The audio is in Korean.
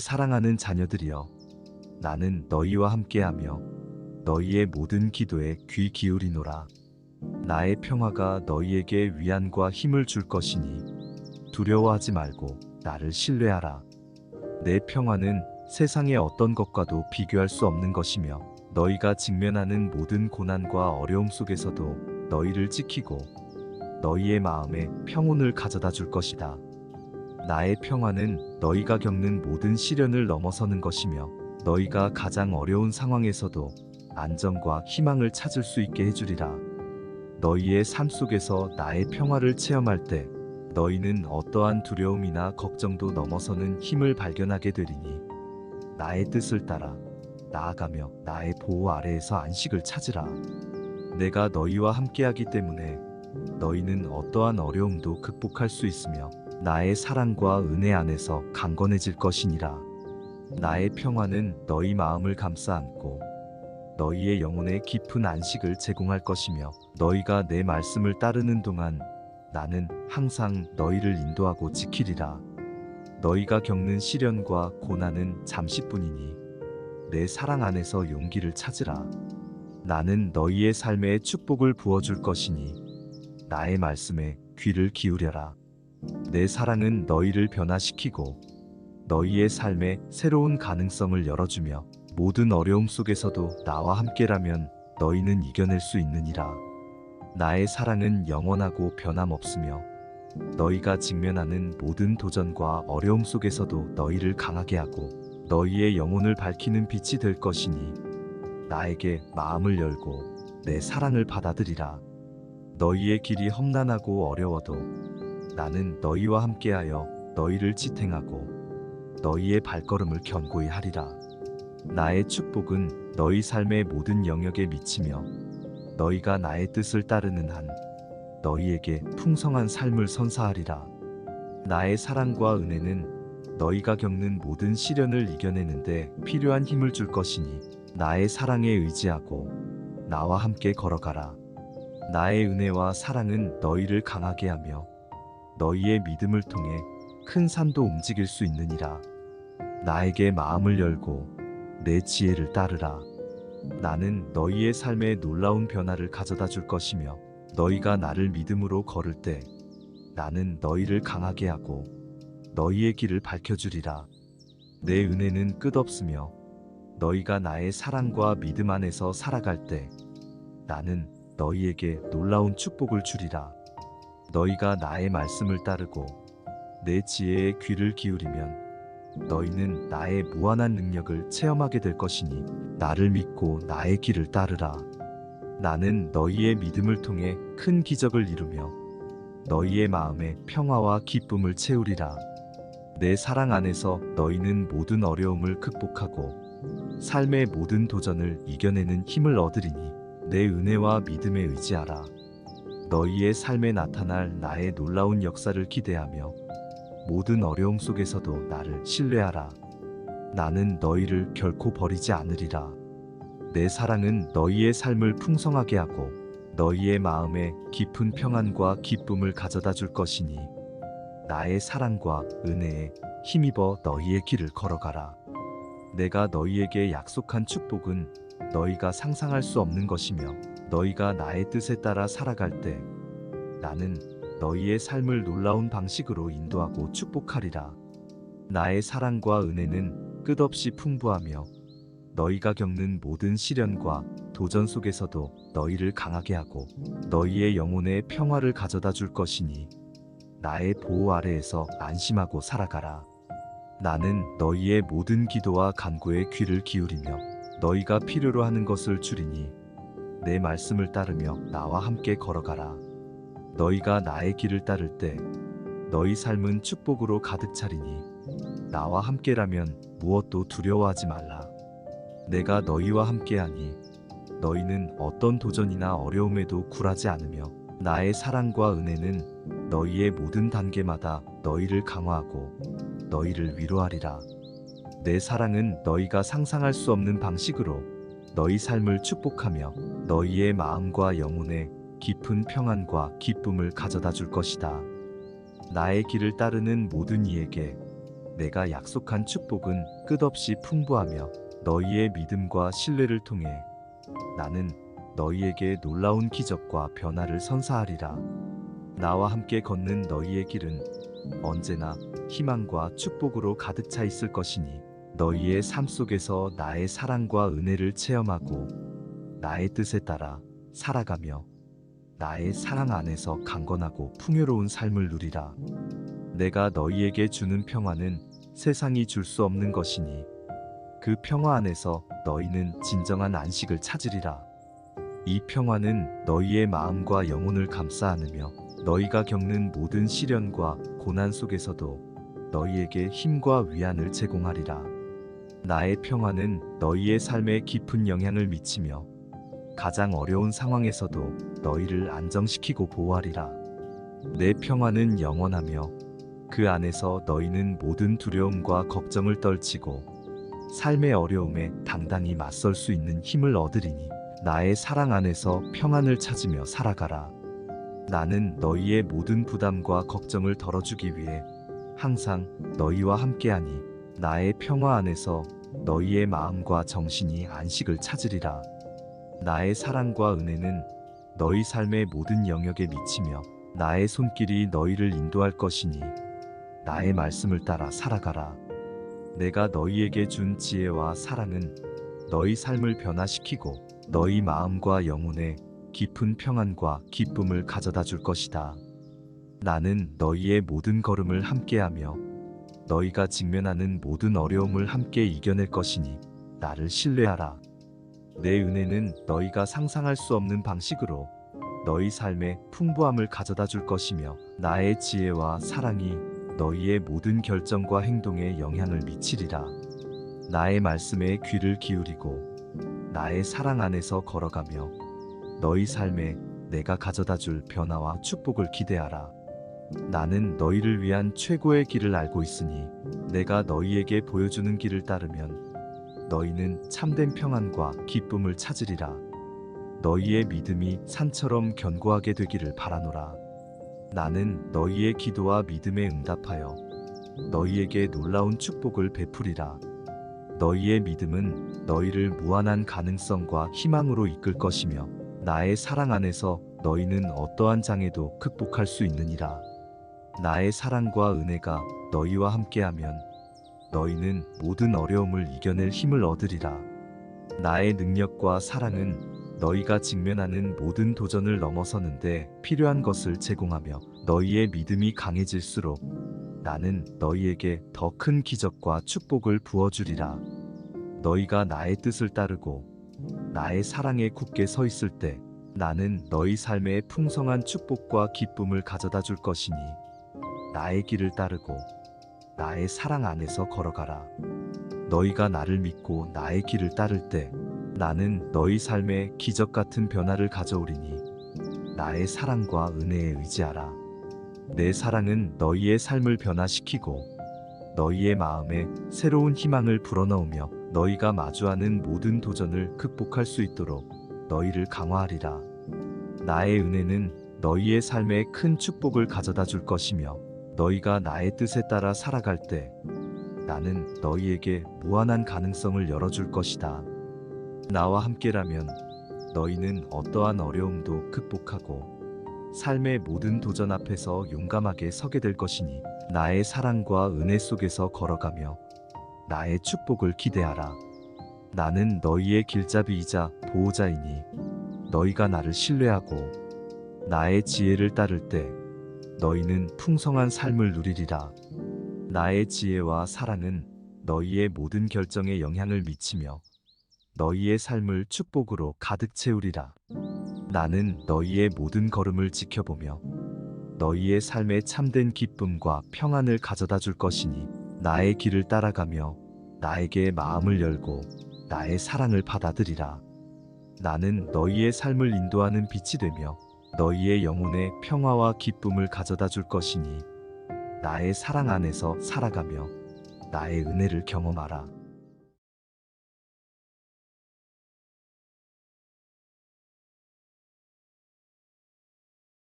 사랑하는 자녀들이여 나는 너희와 함께하며 너희의 모든 기도에 귀 기울이노라 나의 평화가 너희에게 위안과 힘을 줄 것이니 두려워하지 말고 나를 신뢰하라 내 평화는 세상의 어떤 것과도 비교할 수 없는 것이며 너희가 직면하는 모든 고난과 어려움 속에서도 너희를 지키고 너희의 마음에 평온을 가져다 줄 것이다. 나의 평화는 너희가 겪는 모든 시련을 넘어서는 것이며 너희가 가장 어려운 상황에서도 안정과 희망을 찾을 수 있게 해주리라. 너희의 삶 속에서 나의 평화를 체험할 때 너희는 어떠한 두려움이나 걱정도 넘어서는 힘을 발견하게 되리니 나의 뜻을 따라 나아가며 나의 보호 아래에서 안식을 찾으라. 내가 너희와 함께하기 때문에 너희는 어떠한 어려움도 극복할 수 있으며 나의 사랑과 은혜 안에서 강건해질 것이니라. 나의 평화는 너희 마음을 감싸 안고 너희의 영혼에 깊은 안식을 제공할 것이며 너희가 내 말씀을 따르는 동안 나는 항상 너희를 인도하고 지키리라. 너희가 겪는 시련과 고난은 잠시뿐이니 내 사랑 안에서 용기를 찾으라. 나는 너희의 삶에 축복을 부어줄 것이니 나의 말씀에 귀를 기울여라. 내 사랑은 너희를 변화시키고 너희의 삶에 새로운 가능성을 열어주며 모든 어려움 속에서도 나와 함께라면 너희는 이겨낼 수 있느니라. 나의 사랑은 영원하고 변함없으며 너희가 직면하는 모든 도전과 어려움 속에서도 너희를 강하게 하고 너희의 영혼을 밝히는 빛이 될 것이니 나에게 마음을 열고 내 사랑을 받아들이라. 너희의 길이 험난하고 어려워도 나는 너희와 함께하여 너희를 지탱하고 너희의 발걸음을 견고히 하리라. 나의 축복은 너희 삶의 모든 영역에 미치며 너희가 나의 뜻을 따르는 한 너희에게 풍성한 삶을 선사하리라. 나의 사랑과 은혜는 너희가 겪는 모든 시련을 이겨내는데 필요한 힘을 줄 것이니 나의 사랑에 의지하고 나와 함께 걸어가라. 나의 은혜와 사랑은 너희를 강하게 하며 너희의 믿음을 통해 큰 산도 움직일 수 있느니라. 나에게 마음을 열고 내 지혜를 따르라. 나는 너희의 삶에 놀라운 변화를 가져다 줄 것이며 너희가 나를 믿음으로 걸을 때 나는 너희를 강하게 하고 너희의 길을 밝혀주리라. 내 은혜는 끝없으며 너희가 나의 사랑과 믿음 안에서 살아갈 때 나는 너희에게 놀라운 축복을 주리라. 너희가 나의 말씀을 따르고 내 지혜에 귀를 기울이면 너희는 나의 무한한 능력을 체험하게 될 것이니 나를 믿고 나의 길을 따르라. 나는 너희의 믿음을 통해 큰 기적을 이루며 너희의 마음에 평화와 기쁨을 채우리라. 내 사랑 안에서 너희는 모든 어려움을 극복하고 삶의 모든 도전을 이겨내는 힘을 얻으리니 내 은혜와 믿음에 의지하라. 너희의 삶에 나타날 나의 놀라운 역사를 기대하며 모든 어려움 속에서도 나를 신뢰하라. 나는 너희를 결코 버리지 않으리라. 내 사랑은 너희의 삶을 풍성하게 하고 너희의 마음에 깊은 평안과 기쁨을 가져다 줄 것이니 나의 사랑과 은혜에 힘입어 너희의 길을 걸어가라. 내가 너희에게 약속한 축복은 너희가 상상할 수 없는 것이며 너희가 나의 뜻에 따라 살아갈 때 나는 너희의 삶을 놀라운 방식으로 인도하고 축복하리라. 나의 사랑과 은혜는 끝없이 풍부하며 너희가 겪는 모든 시련과 도전 속에서도 너희를 강하게 하고 너희의 영혼에 평화를 가져다 줄 것이니 나의 보호 아래에서 안심하고 살아가라. 나는 너희의 모든 기도와 간구에 귀를 기울이며 너희가 필요로 하는 것을 주리니 내 말씀을 따르며 나와 함께 걸어가라. 너희가 나의 길을 따를 때 너희 삶은 축복으로 가득 차리니 나와 함께라면 무엇도 두려워하지 말라. 내가 너희와 함께하니 너희는 어떤 도전이나 어려움에도 굴하지 않으며 나의 사랑과 은혜는 너희의 모든 단계마다 너희를 강화하고 너희를 위로하리라. 내 사랑은 너희가 상상할 수 없는 방식으로 너희 삶을 축복하며 너희의 마음과 영혼에 깊은 평안과 기쁨을 가져다 줄 것이다. 나의 길을 따르는 모든 이에게 내가 약속한 축복은 끝없이 풍부하며 너희의 믿음과 신뢰를 통해 나는 너희에게 놀라운 기적과 변화를 선사하리라. 나와 함께 걷는 너희의 길은 언제나 희망과 축복으로 가득 차 있을 것이니 너희의 삶 속에서 나의 사랑과 은혜를 체험하고 나의 뜻에 따라 살아가며 나의 사랑 안에서 강건하고 풍요로운 삶을 누리라. 내가 너희에게 주는 평화는 세상이 줄 수 없는 것이니 그 평화 안에서 너희는 진정한 안식을 찾으리라. 이 평화는 너희의 마음과 영혼을 감싸 안으며 너희가 겪는 모든 시련과 고난 속에서도 너희에게 힘과 위안을 제공하리라. 나의 평화는 너희의 삶에 깊은 영향을 미치며 가장 어려운 상황에서도 너희를 안정시키고 보호하리라. 내 평화는 영원하며 그 안에서 너희는 모든 두려움과 걱정을 떨치고 삶의 어려움에 당당히 맞설 수 있는 힘을 얻으리니 나의 사랑 안에서 평안을 찾으며 살아가라. 나는 너희의 모든 부담과 걱정을 덜어주기 위해 항상 너희와 함께하니 나의 평화 안에서 너희의 마음과 정신이 안식을 찾으리라. 나의 사랑과 은혜는 너희 삶의 모든 영역에 미치며 나의 손길이 너희를 인도할 것이니 나의 말씀을 따라 살아가라. 내가 너희에게 준 지혜와 사랑은 너희 삶을 변화시키고 너희 마음과 영혼에 깊은 평안과 기쁨을 가져다 줄 것이다. 나는 너희의 모든 걸음을 함께하며 너희가 직면하는 모든 어려움을 함께 이겨낼 것이니 나를 신뢰하라. 내 은혜는 너희가 상상할 수 없는 방식으로 너희 삶에 풍부함을 가져다 줄 것이며 나의 지혜와 사랑이 너희의 모든 결정과 행동에 영향을 미치리라. 나의 말씀에 귀를 기울이고 나의 사랑 안에서 걸어가며 너희 삶에 내가 가져다 줄 변화와 축복을 기대하라. 나는 너희를 위한 최고의 길을 알고 있으니 내가 너희에게 보여주는 길을 따르면 너희는 참된 평안과 기쁨을 찾으리라. 너희의 믿음이 산처럼 견고하게 되기를 바라노라. 나는 너희의 기도와 믿음에 응답하여 너희에게 놀라운 축복을 베풀이라. 너희의 믿음은 너희를 무한한 가능성과 희망으로 이끌 것이며 나의 사랑 안에서 너희는 어떠한 장애도 극복할 수 있느니라. 나의 사랑과 은혜가 너희와 함께하면 너희는 모든 어려움을 이겨낼 힘을 얻으리라. 나의 능력과 사랑은 너희가 직면하는 모든 도전을 넘어서는데 필요한 것을 제공하며 너희의 믿음이 강해질수록 나는 너희에게 더 큰 기적과 축복을 부어주리라. 너희가 나의 뜻을 따르고 나의 사랑에 굳게 서 있을 때 나는 너희 삶에 풍성한 축복과 기쁨을 가져다 줄 것이니 나의 길을 따르고 나의 사랑 안에서 걸어가라. 너희가 나를 믿고 나의 길을 따를 때 나는 너희 삶에 기적 같은 변화를 가져오리니 나의 사랑과 은혜에 의지하라. 내 사랑은 너희의 삶을 변화시키고 너희의 마음에 새로운 희망을 불어넣으며 너희가 마주하는 모든 도전을 극복할 수 있도록 너희를 강화하리라. 나의 은혜는 너희의 삶에 큰 축복을 가져다 줄 것이며 너희가 나의 뜻에 따라 살아갈 때 나는 너희에게 무한한 가능성을 열어줄 것이다. 나와 함께라면 너희는 어떠한 어려움도 극복하고 삶의 모든 도전 앞에서 용감하게 서게 될 것이니 나의 사랑과 은혜 속에서 걸어가며 나의 축복을 기대하라. 나는 너희의 길잡이이자 보호자이니 너희가 나를 신뢰하고 나의 지혜를 따를 때 너희는 풍성한 삶을 누리리라. 나의 지혜와 사랑은 너희의 모든 결정에 영향을 미치며 너희의 삶을 축복으로 가득 채우리라. 나는 너희의 모든 걸음을 지켜보며 너희의 삶에 참된 기쁨과 평안을 가져다 줄 것이니 나의 길을 따라가며 나에게 마음을 열고 나의 사랑을 받아들이라. 나는 너희의 삶을 인도하는 빛이 되며 너희의 영혼에 평화와 기쁨을 가져다 줄 것이니 나의 사랑 안에서 살아가며 나의 은혜를 경험하라.